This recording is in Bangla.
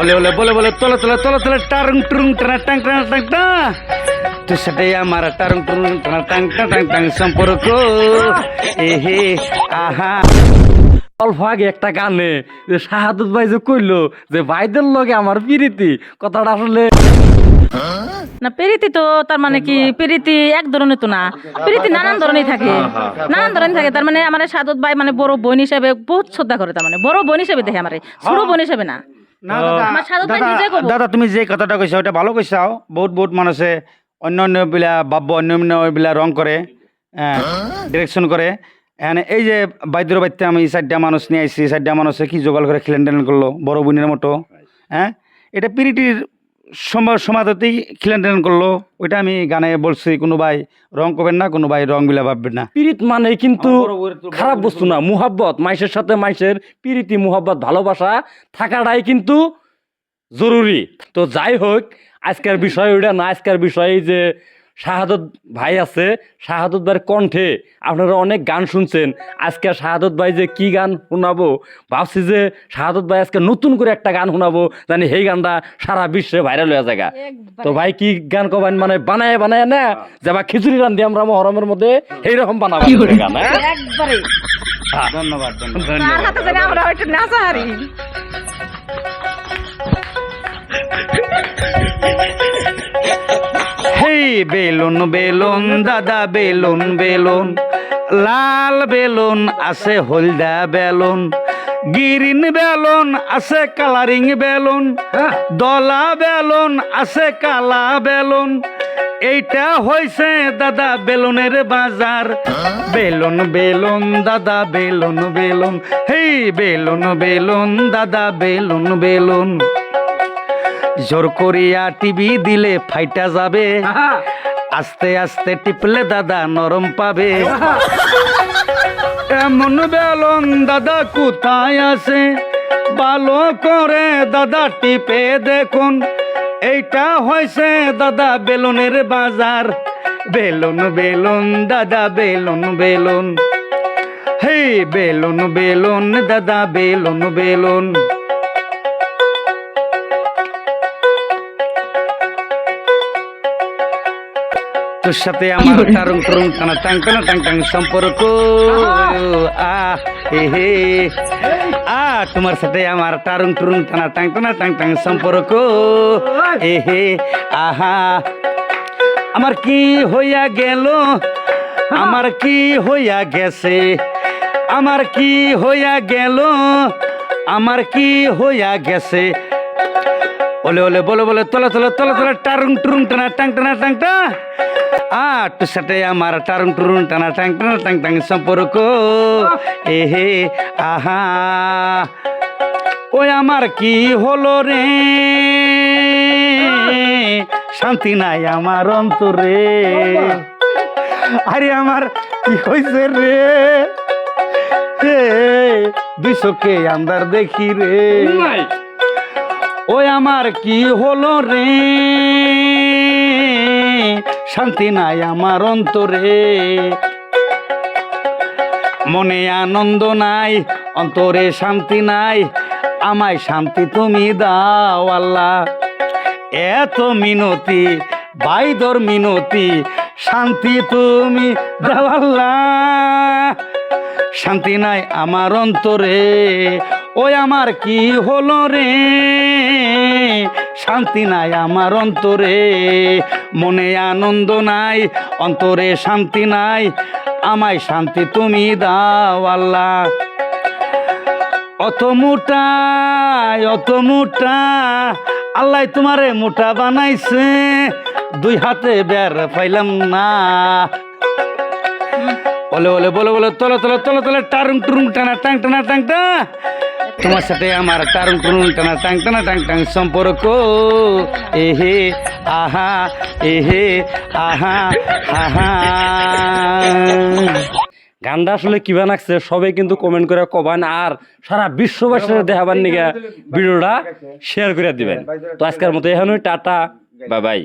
ওলে ওলে বলে বলে তোলা তোলা তোলা তোলা টারং টুরুং টানা টাং টানা টাং টা। তো সেটাই আমার টারং টুরুং টানা টাং টা টাং টাং সম্পর্ক। এহে আহা। অল্প আগে একটা গানে যে শাহাদুত ভাই যে কইলো যে ভাইদের লগে আমার প্রীতি কথাটা আসলে না প্রীতি তো তার মানে কি প্রীতি এক ধরনের তো না। প্রীতি নানান ধরনের থাকে। নানান ধরনের থাকে। তার মানে আমার সাদত ভাই মানে বড় বোন হিসেবে বহুত শ্রদ্ধা করে তার মানে। বড় বোন হিসেবে দেখে আমার। ছোট বোন হিসেবে না। দাদা তুমি যে কথাটা কইছো ওটা ভালো কইছাও বহুত বহুত মানুষে অন্য অন্য বিলা বাব্য অন্য অন্য বিলা রং করে ডিরেকশন করে। এখানে এই যে বাইদ্যর বাড়িতে আমি চারটা মানুষ নিয়ে আইছি চারটা মানুষে কি জোগাড় করে খিলেন টেলেন করল বড় বোনের মতো হ্যাঁ? এটা পিরিটির সমাজতেই খিলেন করল ওইটা আমি গানে বলছি কোনো ভাই রং করবেন না কোনো ভাই রং বিলা ভাববেন না। পিরিত মানে কিন্তু খারাপ বস্তু না মুহাব্বত মাইসের সাথে মাইসের পিরিতি মুহাব্বত ভালোবাসা থাকাটাই কিন্তু জরুরি। তো যাই হোক আজকের বিষয় ওইটা না আজকের বিষয় যে শাহাদত ভাই আছে শাহাদত ভাইয়ের কণ্ঠে আপনারা অনেক গান শুনছেন। আজকে শাহাদত ভাই যে কি গান শোনাবো? ভাবছি যে শাহাদত ভাই আজকে নতুন করে একটা গান শোনাবো। জানি সেই গানটা সারা বিশ্বে ভাইরাল হয়ে জায়গা তো ভাই কি গান কবেন? মানে বানায় বানায় না? যে বা খিচুড়ি রান্ধি আমরা মহরমের মধ্যে এইরকম বানাবো গান হ্যাঁ? ধন্যবাদ ধন্যবাদ। আমরা একটু নাচা বেলুন বেলুন দাদা বেলুন বেলুন। লাল বেলুন আছে হলদা বেলুন। গ্রিন বেলুন আছে কালারিং বেলুন। দলা বেলুন আছে কালা বেলুন। এইটা হয়েছে দাদা বেলুনের বাজার। বেলুন বেলুন দাদা balloon balloon. Hey balloon balloon দাদা বেলুন বেলুন। জোর করিয়া টিভি দিলে ফাইটা যাবে। আস্তে আস্তে টিপলে দাদা নরম পাবে। এমন বেলন দাদা কোথায় আছে? ভালো করে দাদা টিপে দেখুন। এইটা হয়েছে দাদা বেলুনের বাজার। বেলুন বেলুন দাদা balloon balloon. Hey balloon balloon দাদা বেলুন বেলুন। তোর সাথে আমার টারুং টুরুং টানা টাং টানা টাং টাং সম্পর্ক। হে আ তোমার সাথে আমার টারুং টুরুং টানা টাং টানা টাং টাং সম্পর্ক। এ হে। আহা। আমার কি হইয়া গেল? আমার কি হইয়া গেছে? আমার কি হইয়া গেল? আমার কি হইয়া গেছে? ওলে ওলে, বলে বলে, তলে তলে তলে তলে, টারুং, টুরুং, টানা, টাং টানা, টাং, টা। আ তোর সাথে আমার টারুং, টুরুং, টানা, টাং টানা, টাং টাং, সম্পর্ক। এ, হে, আহা। ওই আমার কি হলো রে? শান্তি নাই আমার অন্তরে। আরে আমার কি হয়েছে রে? দুই চোখে আন্দার দেখি রে। ওই আমার কি হলো রে? শান্তি নাই আমার অন্তরে। মনে আনন্দ নাই, অন্তরে শান্তি নাই। আমায় শান্তি তুমি দাও আল্লাহ। এত মিনতি, বাইদর মিনতি, শান্তি তুমি দাও আল্লাহ। শান্তি নাই আমার অন্তরে। ওই আমার কি হলো রে? শান্তি নাই আমার অন্তরে, মনে আনন্দ নাই, অন্তরে শান্তি নাই, আমায় শান্তি তুমি দাও আল্লাহ। অত মোটা অত মোটা, আল্লাহ তোমারে মোটা বানাইছে, দুই হাতে বের পাইলাম না। ওলে ওলে বলে বলে, তলে তলে তলে তলে, টারুং, টুরুং, টানা, টাং টানা, টাং, টা। তোমার সাথে আমার টারুং টুরুং টানা টাং টানা টাং টাং সম্পর্ক। এহে আহা এহে আহা আহা। গানটা আসলে কিবা লাগছে সবাই কিন্তু কমেন্ট করে কবান আর সারা বিশ্ববাসীর দেখাবার নিগে ভিডিওটা শেয়ার করে দিবেন। তো আজকের মতো এখানে টাটা বাই বাই